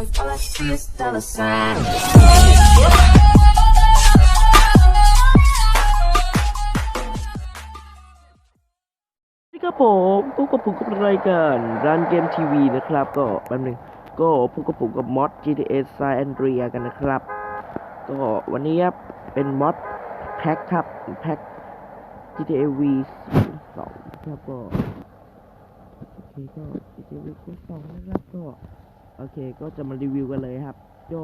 lines, all I see is dollar signs. ครับผมพบกับผมกับรายการรันเกมทีวีนะครับ ก็แป๊บนึงก็พบกับผมกับมอด GTA San Andreas กันนะครับ ก็วันนี้ครับเป็นมอดแพ็คครับแพ็ค GTA V 2ครับก็โอเคก็ GTA V 2นะครับก็ โอเคก็จะมารีวิวกันเลยครับก็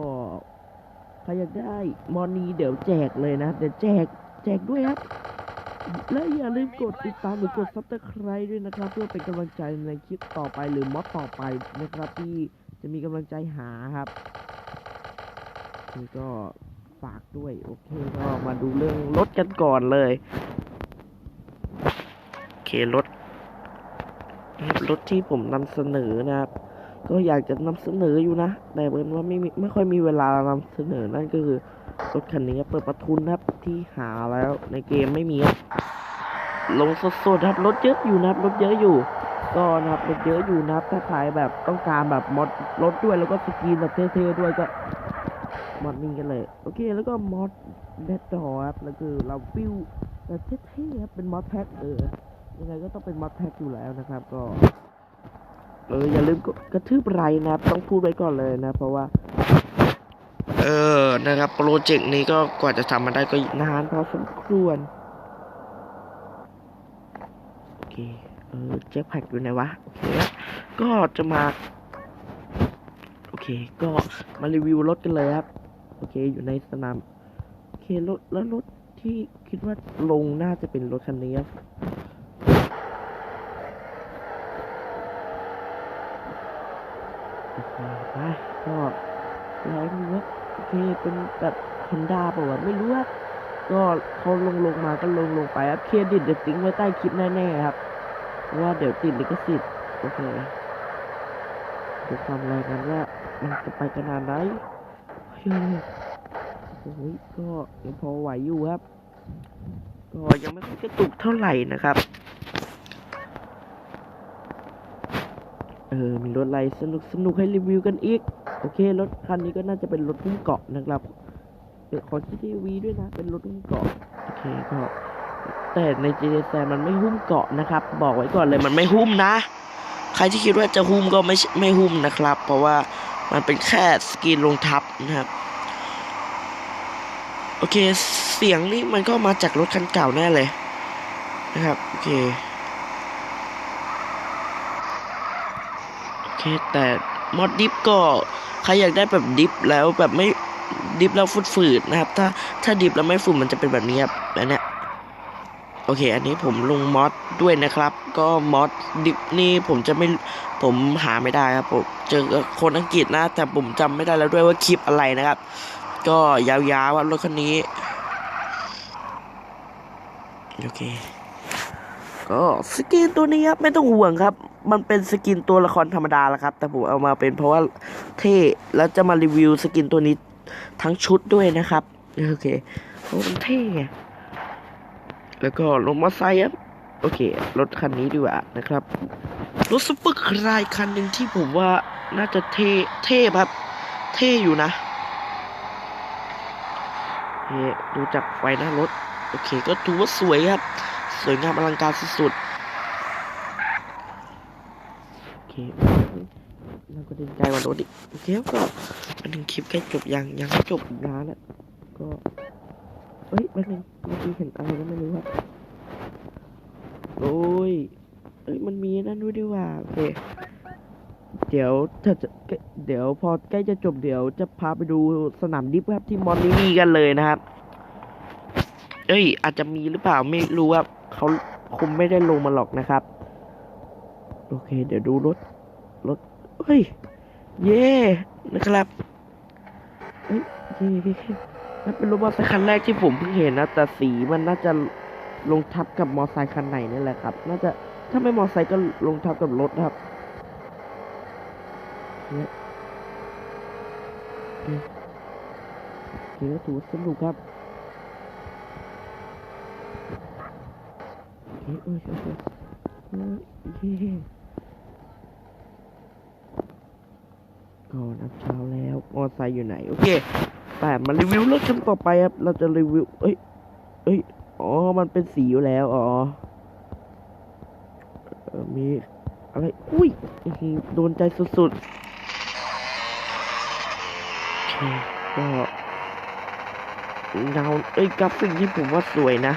ใครอยากได้มอนนี้เดี๋ยวแจกเลยนะเดี๋ยวแจกแจกด้วยครับ และอย่าลืมกดติดตามหรือกดซับสไครต์ด้วยนะครับ เพื่อเป็นกำลังใจในคลิปต่อไปหรือม็อดต่อไปนะครับที่จะมีกำลังใจหาครับนี่ก็ฝากด้วย โอเคก็มาดูเรื่องรถกันก่อนเลย โอเครถรถที่ผมนำเสนอนะครับ ก็อยากจะนำเสนออยู่นะ แต่เหมือนว่าไม่ไม่ค่อยมีเวลานำเสนอนั่นก็คือรถคันนี้เปิดประทุนครับที่หาแล้วในเกมไม่มีครับลงสดๆครับรถเยอะอยู่นะครับรถเยอะอยู่ ก็นะครับรถเยอะอยู่นะครับถ้าใครแบบต้องการแบบมอดรถด้วยแล้วก็สกีนแบบเท่ๆด้วยก็มอดนี้กันเลย โอเค แล้วก็มอดแบตจอครับแล้วคือเราฟิวแบบเท่ๆครับเป็นมอดแพ็คเออยังไงก็ต้องเป็นมอดแพ็คอยู่แล้วนะครับ ก็ เอออย่าลืมกระทืบไรนะครับ ต้องพูดไว้ก่อนเลยนะ เพราะว่า เออนะครับโปรเจกต์นี้ก็กว่าจะทำมาได้ก็นานพอสมควรโอเคเออแจ็คแพ็กอยู่ไหนวะโอเคแล้วก็จะมา โอเค ก็มารีวิวรถกันเลยครับ โอเคอยู่ในสนามโอเครถแล้วรถที่คิดว่าลงน่าจะเป็นรถคันนี้ครับ โอเคไปก็แล้วดูว่าโอเคเป็นแบบฮอนดาป่าวะไม่รู้ว่าก็เขาลงลงมาก็ลงลงไปครับเครดิตเดี๋ยวทิ้งไว้ใต้คลิปแน่ๆครับว่าเดี๋ยวติดลิขสิทธิ์โอเคดูความแรงกันว่ามันจะไปขนาดไหนเฮ้ยโอ้ยก็ยังพอไหวอยู่ครับ ก็ยังไม่ค่อยกระตุกเท่าไหร่นะครับ ออมีรถอะไรสนุกสนุกให้รีวิวกันอีก โอเค รถคันนี้ก็น่าจะเป็นรถหุ้มเกาะนะครับเป็นของ GTV ด้วยนะ เป็นรถหุ้มเกาะ โอเคก็แต่ใน GT แซมันไม่หุ้มเกาะนะครับ บอกไว้ก่อนเลยมันไม่หุ้มนะ ใครที่คิดว่าจะหุ้มก็ไม่ไม่หุ้มนะครับ เพราะว่ามันเป็นแค่สกรีนลงทับนะครับโอเค เสียงนี่มันก็มาจากรถคันเก่าแน่เลยนะครับ โอเค แต่มอดดิฟก็ใครอยากได้แบบดิฟแล้วแบบไม่ดิฟแล้วฟุดฝืดนะครับ ถ้าถ้าดิฟแล้วไม่ฝืดมันจะเป็นแบบนี้ครับแบบเนี้ยโอเค อันนี้ผมลงมอดด้วยนะครับ ก็มอดดิฟนี่ผมจะไม่ผมหาไม่ได้ครับผมเจอคนอังกฤษนะ แต่ผมจำไม่ได้แล้วด้วยว่าคลิปอะไรนะครับ ก็ยาวๆว่ารถคันนี้ โอเค ก็สกินตัวนี้ครับไม่ต้องห่วงครับ มันเป็นสกินตัวละครธรรมดาแล้วครับ แต่ผมเอามาเป็นเพราะว่าเท่แล้วจะมารีวิวสกินตัวนี้ทั้งชุดด้วยนะครับโอเคเพราะมันเท่ไงแล้วก็รถมอเตอร์ไซค์ครับโอเค รถคันนี้ดีกว่านะครับ รถซุปเปอร์คาร์คันหนึ่งที่ผมว่าน่าจะเท่เท่ครับ เท่อยู่นะเฮ้ดูจากไฟหน้ารถ โอเค ก็ถือว่าสวยครับ สวยงามอลังการสุดๆโอเคเราก็ดีใจว่ารถอีกโอเคก็อันหนึ่งคลิปใกล้จบยังยังจบนานแล้วก็เฮ้ยแป๊บนึงเมื่อกี้เห็นอะไรก็ไม่รู้ครับโอ้ยเอ้ยมันมีนั่นด้วยดีว่าโอเคเดี๋ยวถ้าจะเดี๋ยวพอใกล้จะจบเดี๋ยวจะพาไปดูสนามดิฟครับที่มอนนี้มีกันเลยนะครับ เอ้ย อาจจะมีหรือเปล่าไม่รู้ครับ เขาคงไม่ได้ลงมาหรอกนะครับ โอเค เดี๋ยวดูรถ รถ เฮ้ย เย่นะครับเฮ้ยเย่เย่นั่นเป็นรถมอเตอร์ไซค์คันแรกที่ผมเพิ่งเห็นนะ แต่สีมันน่าจะลงทับกับมอเตอร์ไซค์คันไหนนี่แหละครับ น่าจะ ถ้าไม่มอเตอร์ไซค์ก็ลงทับกับรถครับเนี่ยโอเคโอเคก็ถือว่าสนุกครับ โอเคโอ้ยโอเคโอ้ยเย่ก็ก็นับเช้าแล้วมอไซค์อยู่ไหน โอเคแต่มารีวิวรถคันต่อไปครับ เราจะรีวิว เอ้ย เอ้ย อ๋อ มันเป็นสีอยู่แล้ว อ๋อเออมีอะไร อุ้ย โดนใจสุดๆก็เงาเอ้ยกราฟิกที่ผมว่าสวยนะ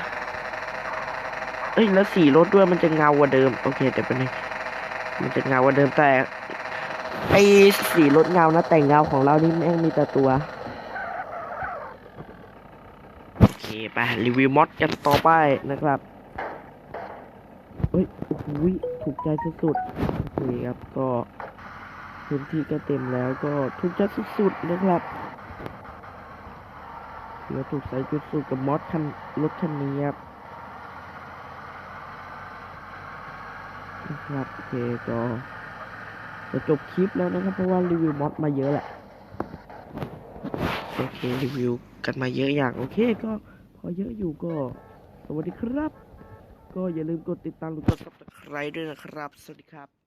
อ้ยแล้วสีรถด้วยมันจะเงากว่าเดิม โอเคเดี๋ยวไปบนึงมันจะเงากว่าเดิมแต่ไอ้สีรถเงานะแต่เงาของเรานี่แม่งมีแต่ตัวโอเคไปรีวิวมอดกันต่อไปนะครับเฮ้ยโอ้โหถูกใจสุดๆโอเคครับก็พื้นที่ก็เต็มแล้วก็ถูกใจสุดๆนะครับเดี๋ยวถูกใจสุดๆกับมอดคันรถคันนี้ครับนะ ครับโอเคก็จะจบคลิปแล้วนะครับ เพราะว่ารีวิวมอดมาเยอะแหละโอเครีวิวกันมาเยอะอย่างโอเคก็พอเยอะอยู่ก็สวัสดีครับ ก็อย่าลืมกดติดตามหรือกด subscribe ด้วยนะครับ สวัสดีครับ